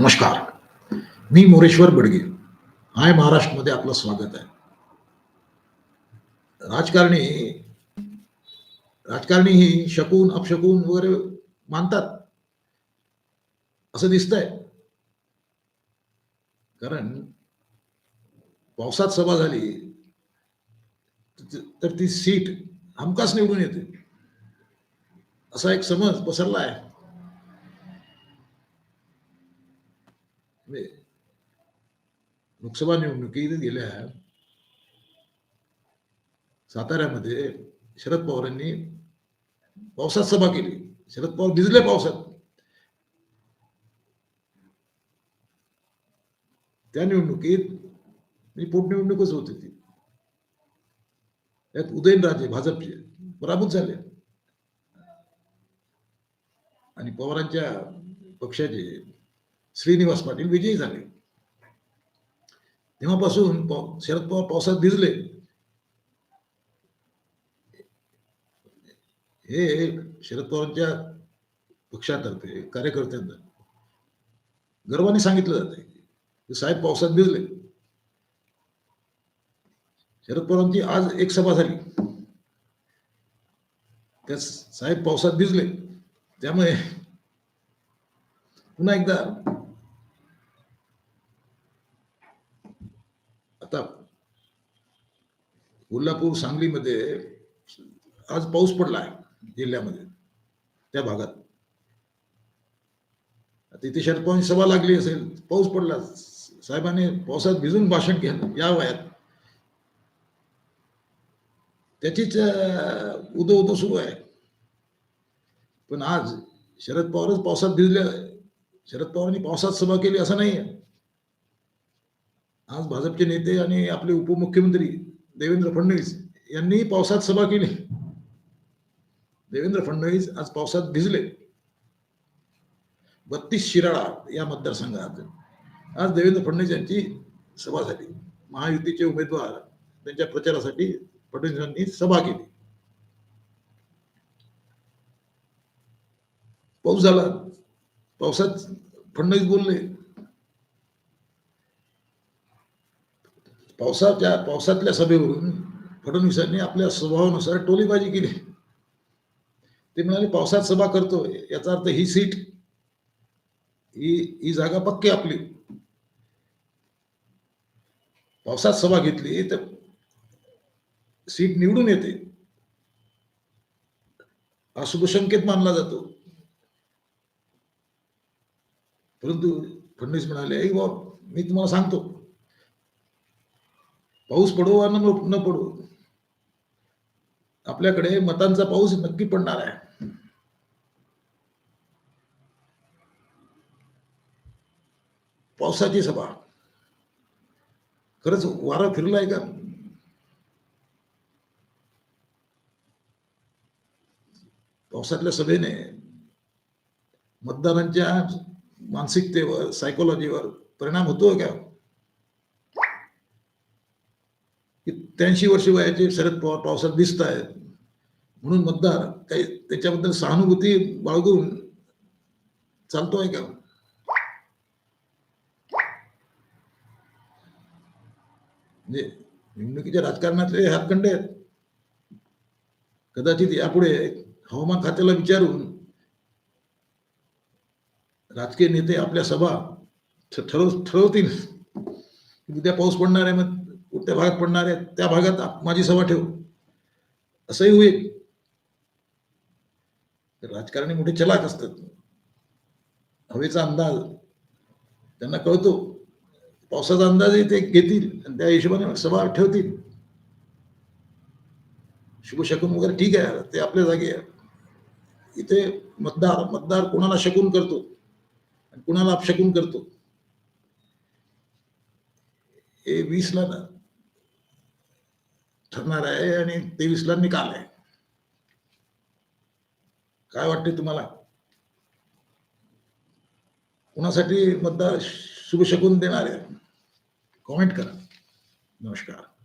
नमस्कार. मी मोरेश्वर बडगे. हाय महाराष्ट्रमध्ये आपलं स्वागत आहे. राजकारणी राजकारणी ही शकून अपशकून वगैरे मानतात. असं दिसतंय. कारण पावसात सभा झाली तर ती सीट हमखास निवडून येते. असा एक समज पसरला आहे म्हणजे लोकसभा निवडणुकीत गेल्या साताऱ्यामध्ये शरद पवारांनी पावसात सभा केली. शरद पवार भिजले पावसात. त्या निवडणुकीत मी पोटनिवडणूकच होती ती त्यात उदयनराजे भाजपचे पराभूत झाले. आणि पवारांच्या पक्षाचे श्रीनिवास पाटील विजयी झाले. तेव्हापासून शरद पवार पावसात भिजले हे शरद पवारांच्या पक्षातर्फे कार्यकर्त्यांना गर्वाने सांगितलं जाते की साहेब पावसात भिजले शरद पवारांची आज एक सभा झाली त्या साहेब पावसात भिजले त्यामुळे पुन्हा एकदा आता कोल्हापूर सांगलीमध्ये आज पाऊस पडला आहे जिल्ह्यामध्ये त्या भागात. तिथे शरद सभा लागली असेल पाऊस पडला. साहेबांनी पावसात भिजून भाषण केलं या वयात. त्याचीच उदो उदो सुरू आहे. पण आज शरद पवारच पावसात भिजले. शरद पवारांनी पावसात सभा केली असं नाही आहे आज भाजपचे नेते आणि आपले उपमुख्यमंत्री देवेंद्र फडणवीस यांनी पावसात सभा केली. देवेंद्र फडणवीस आज पावसात भिजले. बत्तीस शिराळा या मतदारसंघात. आज देवेंद्र फडणवीस यांची सभा झाली. महायुतीचे उमेदवार त्यांच्या प्रचारासाठी फडणवीस यांनी सभा केली. पाऊस झाला. पावसात फडणवीस बोलले. पावसाच्या पावसातल्या सभेवरून फडणवीसांनी आपल्या स्वभावानुसार टोलीबाजी केली. ते म्हणाले पावसात सभा करतो याचा अर्थ ही सीट ही ही जागा पक्की आपली. पावसात सभा घेतली तर सीट निवडून येते. हा शुभसंकेत मानला जातो. परंतु फडणवीस म्हणाले "ऐक बाबा मी तुम्हाला सांगतो पाऊस पडो वा न पडो. आपल्याकडे मतांचा पाऊस नक्की पडणार आहे. पावसाची सभा. खरंच वारा फिरलाय का? पावसातल्या सभेने मतदारांच्या मानसिकतेवर सायकोलॉजीवर परिणाम होतो का? की त्र्याऐंशी वर्ष वयाचे शरद पवार पावसात दिसत आहेत. म्हणून मतदार काही त्याच्याबद्दल सहानुभूती बाळगून चालतोय का? म्हणजे निवडणुकीच्या राजकारणातले हातखंड आहेत. कदाचित यापुढे हवामान खात्याला विचारून राजकीय नेते आपल्या सभा ठरव ठरवतील. उद्या पाऊस पडणार आहे मग. कुठल्या भागात पडणार आहे त्या भागात आप- माझी सभा ठेवू. असंही होईल. राजकारणी मोठे चलाक असतात. हवेचा अंदाज. त्यांना कळतो. पावसाचा अंदाजही ते घेतील आणि त्या हिशोबाने सभा ठेवतील. शुभशकून वगैरे ठीक आहे. ते आपल्या जागी आहे. इथे मतदार मतदार कोणाला शकून करतो? आणि कुणाला अपशकून करतो? हे वीसला ना ठरणार आहे आणि तेवीस ला निकाल आहे. काय वाटते तुम्हाला? कुणासाठी मतदार शुभ शकून देणार आहे? कॉमेंट करा. नमस्कार.